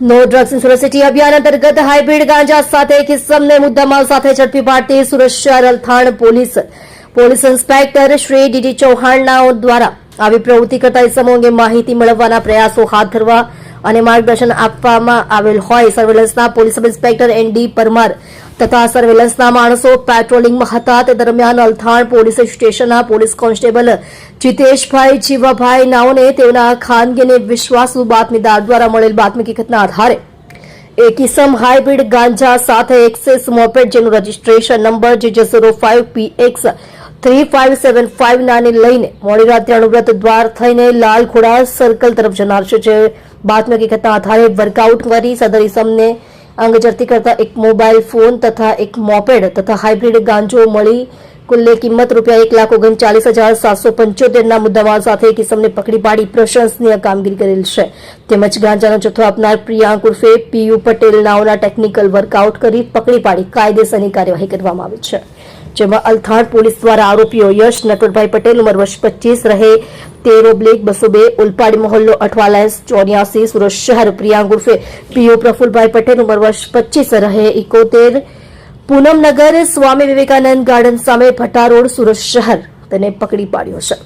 No drugs in Surat city અભિયાન અંતર્ગત hybrid ગાંજા સાથે કિસમને મુદ્દામાલ સાથે ઝડપી પાડતી સુરત શહેર Althan police. Police inspector Shri D ચૌહાણના દ્વારા આવી પ્રવૃત્તિ કરતા ઇસમો અંગે માહિતી મેળવવાના પ્રયાસો હાથ ધરવા અને માર્ગદર્શન આપવામાં આવેલ હોય. સર્વેલન્સના police sub inspector N Parmar તથા સર્વેલન્સના માણસો પેટ્રોલિંગમાં હતા. તે દરમિયાન અલથાણ પોલીસ સ્ટેશનના પોલીસ કોન્સ્ટેબલ જીતેશભાઈ જીવાભાઈ નાઓને તેઓના ખાનગી અને વિશ્વાસુ બાતમીદાર દ્વારા મળેલ બાતમી હકીકતના આધારે એક કિસમ હાઇબ્રિડ ગાંજા સાથે એક્સેસ મોપેડ જેનું રજીસ્ટ્રેશન નંબર જે zero five P X three five seven five નાને લઈને મોડી રાત્રે અણુવ્રત દ્વાર થઈને લાલ ખોડા સર્કલ તરફ જનાર છે, જે બાતમી હકીકતના આધારે વર્કઆઉટ કરી સદર ઇસમને અંગજરતી કરતા એક મોબાઈલ ફોન તથા એક મોપેડ તથા હાઇબ્રિડ ગાંજો મળી કુલ્લે કિંમત રૂપિયા એક લાખ ઓગણચાલીસ હજાર સાતસો પંચોતેરના મુદ્દામાલ સાથે કિસમને પકડી પાડી પ્રશંસનીય કામગીરી કરેલ છે. તેમજ ગાંજાનો જથ્થો આપનાર પ્રિયાંક ઉર્ફે પીયુ પટેલ નાઓના ટેકનિકલ વર્કઆઉટ કરી પકડી પાડી કાયદેસરની કાર્યવાહી કરવામાં આવી છે. જેમાં અલથાણ પોલીસ દ્વારા આરોપીઓ યશ નટવરભાઈ પટેલ ઉંમર વર્ષ પચીસ, રહે તેરો બ્લેક બસો બે, ઉલપાડી મહોલ્લો, અઠવાલાયન્સ ચોર્યાસી, સુરત શહેર પ્રિયાંક ઉર્ફે પીયુ પ્રફુલભાઈ પટેલ ઉંમર વર્ષ પચીસ, રહે ઇકોતેર પૂનમનગર સ્વામી વિવેકાનંદ ગાર્ડન સામે ભટ્ટા સુરત શહેર તેને પકડી પાડ્યો છે.